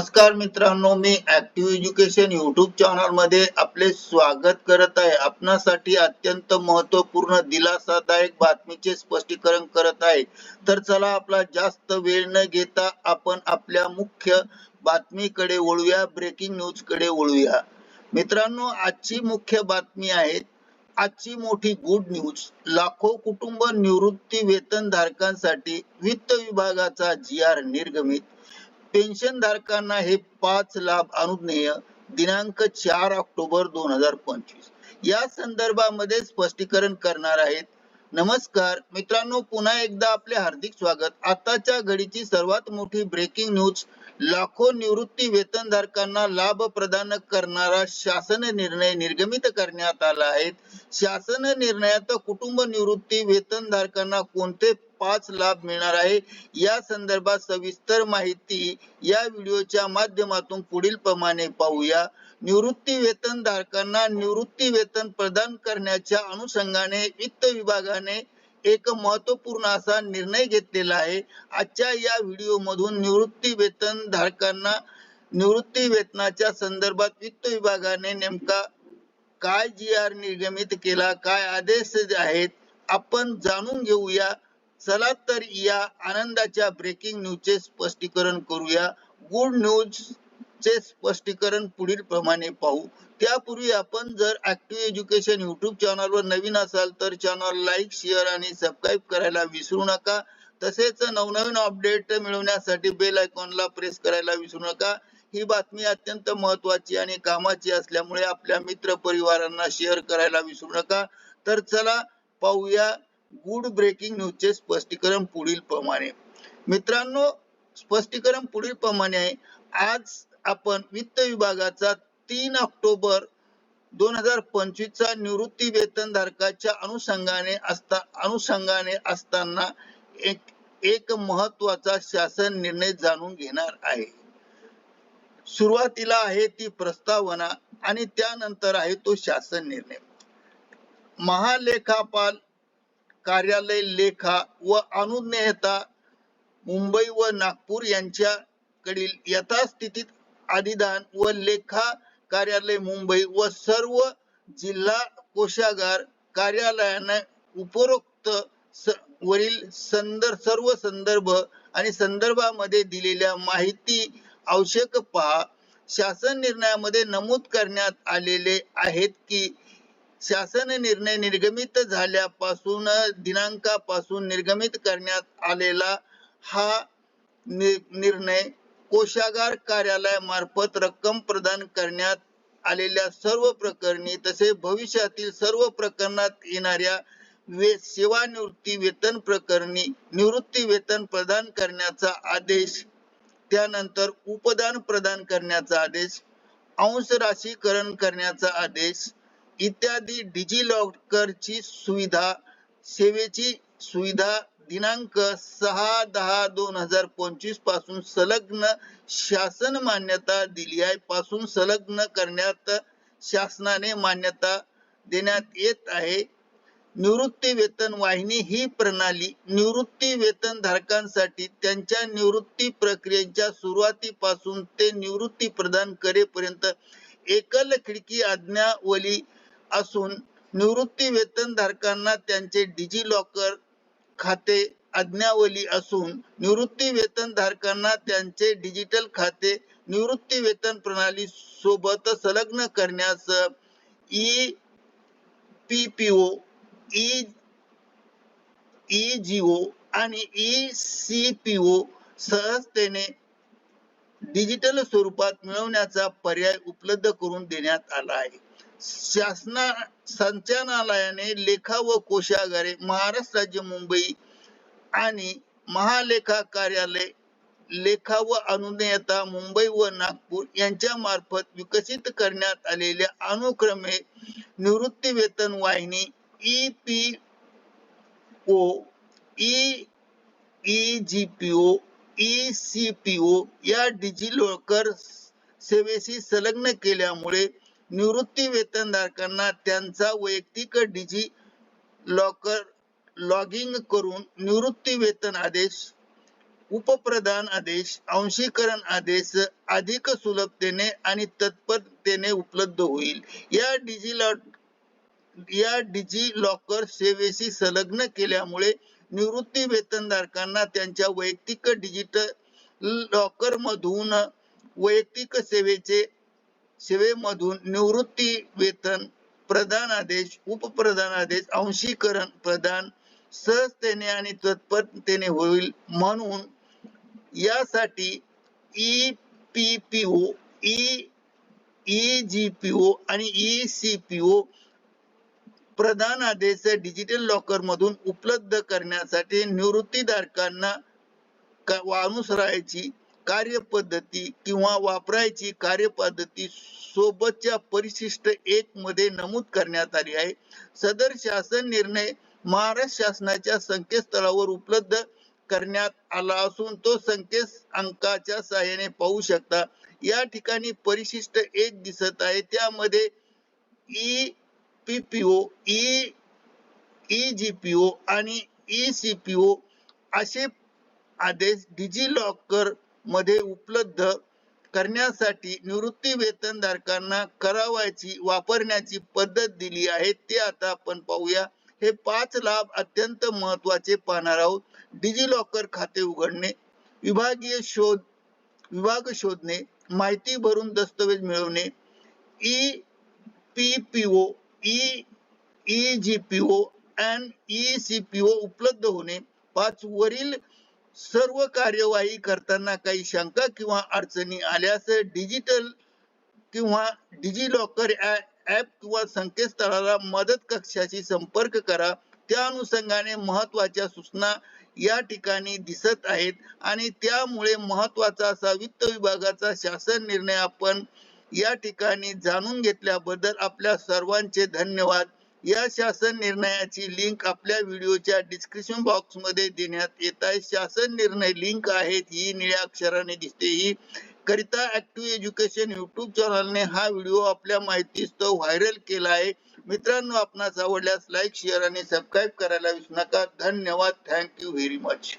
नमस्कार मित्रांनो मी ऍक्टिव्ह एज्युकेशन युट्यूब चॅनलमध्ये आपले स्वागत करत आहे. आपणासाठी अत्यंत महत्त्वपूर्ण दिलासादायक बातमीचे स्पष्टीकरण करत आहे. तर चला आपला जास्त वेळ न घेता आपण आपल्या मुख्य बातमीकडे वळूया ब्रेकिंग न्यूजकडे वळूया. मित्रांनो आजची मुख्य बातमी आहे आजची मोठी गुड न्यूज लाखो कुटुंब निवृत्ती वेतन धारकांसाठी वित्त विभागाचा जी आर निर्गमित. पेन्शन धारकांना हे पाच लाभ अनुज्ञेय दिनांक चार ऑक्टोबर दोन हजार पंचवीस. या संदर्भामध्ये स्पष्टीकरण करणार आहेत. नमस्कार मित्रांनो पुन्हा एकदा आपले हार्दिक स्वागत. आताच्या घडीची सर्वात मोठी ब्रेकिंग न्यूज लाखो निवृत्ती वेतनधारकांना लाभ प्रदान करणारा शासन निर्णय निर्गमित करण्यात आला आहे. शासन निर्णयात कुटुंब निवृत्ती वेतनधारकांना कोणते पाच लाभ मिळणार आहे. या संदर्भात सविस्तर माहिती या व्हिडिओच्या माध्यमातून पुढील प्रमाणे पाहूया. निवृत्ती वेतन धारकांना निवृत्ती वेतन प्रदान करण्याच्या अनुषंगाने वित्त विभागाने एक महत्त्वपूर्ण असा निर्णय घेतलेला आहे. आजच्या या व्हिडिओ मधून निवृत्ती वेतन धारकांना निवृत्ती वेतनाच्या संदर्भात वित्त विभागाने नेमका काय जी आर निर्गमित केला काय आदेश आहेत आपण जाणून घेऊया. चला तर या आनंदाच्या ब्रेकिंग न्यूजचे स्पष्टीकरण करूया. गुड न्यूज चे स्पष्टीकरण पुढील प्रमाणे पाहू. त्यापूर्वी आपण जर ऍक्टिव्ह एज्युकेशन युट्यूब चॅनलवर नवीन असाल तर चॅनल लाईक शेअर आणि सबस्क्राईब करायला विसरू नका. तसेच नवनवीन अपडेट मिळवण्यासाठी बेल आयकॉनला प्रेस करायला विसरू नका. ही बातमी अत्यंत महत्वाची आणि कामाची असल्यामुळे आपल्या मित्र परिवारांना शेअर करायला विसरू नका. तर चला पाहूया गुड ब्रेकिंग न्यूजचे स्पष्टीकरण पुढील प्रमाणे. मित्रांनो स्पष्टीकरण पुढील प्रमाणे आहे. आज आपण वित्त विभागाचा तीन ऑक्टोबर दोन हजार पंचवीस चा निवृत्ती वेतन धारकाच्या अनुषंगाने असता अनुषंगाने असताना एक एक महत्त्वाचा शासन निर्णय जाणून घेणार आहे. सुरुवातीला आहे ती प्रस्तावना आणि त्यानंतर आहे तो शासन निर्णय. महालेखापाल कार्यालय लेखा व अनुज्ञेयता मुंबई व नागपूर यांच्याकडील यथास्थितीत अधिदान व लेखा कार्यालय मुंबई व सर्व जिल्हा कोषागार कार्यालयाने उपरोक्त वरील संदर्भ सर्व संदर्भ आणि संदर्भामध्ये दिलेल्या माहिती आवश्यक पहा. शासन निर्णयामध्ये नमूद करण्यात आलेले आहेत की शासन निर्णय निर्गमित झाल्यापासून दिनांकापासून निर्गमित करण्यात आलेला हा निर्णय कोषागार कार्यालयामार्फत रक्कम प्रदान करण्यात आलेल्या सर्व प्रकरणी तसे भविष्यातील सर्व प्रकरणात येणाऱ्या वे सेवानिवृत्ती वेतन प्रकरणी निवृत्ती वेतन प्रदान करण्याचा आदेश त्यानंतर उपदान प्रदान करण्याचा आदेश अंश राशीकरण करण्याचा आदेश इत्यादी डिजी लॉकरची सुविधा सेवेची सुविधा दिनांक सहा दहा दोन हजार पंचवीसपासून संलग्न शासन मान्यता दिली आहे. पासून संलग्न करण्यात शासनाने मान्यता देण्यात येत आहे. निवृत्ती वेतन वाहिनी ही प्रणाली निवृत्ती वेतन धारकांसाठी त्यांच्या निवृत्ती प्रक्रियेच्या सुरुवातीपासून ते निवृत्ती प्रदान करेपर्यंत एकल खिडकी आज्ञावली असून निवृत्ती वेतन धारकांना त्यांचे डिजी लॉकर खाते आज्ञावली असून निवृत्ती वेतन धारकांना त्यांचे डिजिटल खाते निवृत्ती वेतन प्रणाली सोबत संलग्न करण्यास E P P O E G O आणि ई सी पी ओ सहजतेने डिजिटल स्वरूपात मिळवण्याचा पर्याय उपलब्ध करून देण्यात आला आहे. शासना संचालनालयाने लेखा व कोशागारे महाराष्ट्र राज्य मुंबई आणि महालेखा कार्यालय लेखा व अनुदेयता मुंबई व नागपूर यांच्या मार्फत विकसित करण्यात आलेल्या अनुक्रमे निवृत्ती वेतन वाहिनी E P O E E G P O E C P O या डिजिलॉकर सेवेशी संलग्न केल्यामुळे निवृत्ती वेतनधारकांना त्यांचा वैयक्तिक डिजी लॉकर लॉगिंग करून निवृत्ती वेतन आदेश उपप्रधान आदेश अंशीकरण आदेश अधिक सुलभतेने आणि तत्परतेने उपलब्ध होईल. या डिजिलॉ या डिजी लॉकर सेवेशी संलग्न केल्यामुळे निवृत्ती वेतनधारकांना त्यांच्या वैयक्तिक डिजिटल लॉकर मधून वैयक्तिक सेवेचे सेवेमधून निवृत्ती वेतन प्रधान आदेश उपप्रधान आदेश अंशीकरण प्रदान सहजतेने आणि तत्परतेने होईल म्हणून यासाठी E P P O E E G P O आणि ई सी पी ओ प्रधान आदेश डिजिटल लॉकर मधून उपलब्ध करण्यासाठी निवृत्तीधारकांना अनुसरायची कार्यपद्धती किंवा वापरायची कार्यपद्धती सोबतच्या परिशिष्ट एक मध्ये नमूद करण्यात आली आहे. सदर शासन निर्णय महाराष्ट्र शासनाच्या संकेतस्थळावर उपलब्ध करण्यात आला असून तो संकेत अंकाच्या सहाय्याने पाहू शकता. या ठिकाणी परिशिष्ट एक दिसत आहे. त्यामध्ये E PPO E E G P O आणि ई सी पी ओ असे आदेश डिजी लॉकर मध्ये उपलब्ध करण्यासाठी निवृत्ती वेतनधारकांना करावायची वापरण्याची पद्धत दिली आहे. ते आता आपण पाहूया. हे पाच लाभ अत्यंत महत्त्वाचे पाहणार आहोत. डिजी लॉकर खाते उघडणे विभागीय शोध विभाग शोधणे माहिती भरून दस्तवेज मिळवणे E P P O E E G P O and E C P O उपलब्ध होणे पाच वरील सर्व कार्यवाही करताना काही शंका किंवा अडचणी आल्यास डिजिटल किंवा डिजिलॉकर ऍप किंवा संकेतस्थळाला मदत कक्षाशी संपर्क करा. त्या अनुषंगाने महत्त्वाच्या सूचना या ठिकाणी दिसत आहेत आणि त्यामुळे महत्त्वाचा असा वित्त विभागाचा शासन निर्णय आपण या ठिकाणी जाणून घेतल्याबद्दल आपल्या सर्वांचे धन्यवाद. या शासन निर्णयाची लिंक आपल्या व्हिडिओच्या डिस्क्रिप्शन बॉक्समध्ये देण्यात येत आहे. शासन निर्णय लिंक आहेत ही निळ्या अक्षराने दिसते. ही करिता ऍक्टिव्ह एज्युकेशन युट्यूब चॅनलने हा व्हिडिओ आपल्या माहितीस्तव व्हायरल केला आहे. मित्रांनो आपणास आवडल्यास लाईक शेअर आणि सबस्क्राईब करायला विसरू नका. धन्यवाद. Thank you very much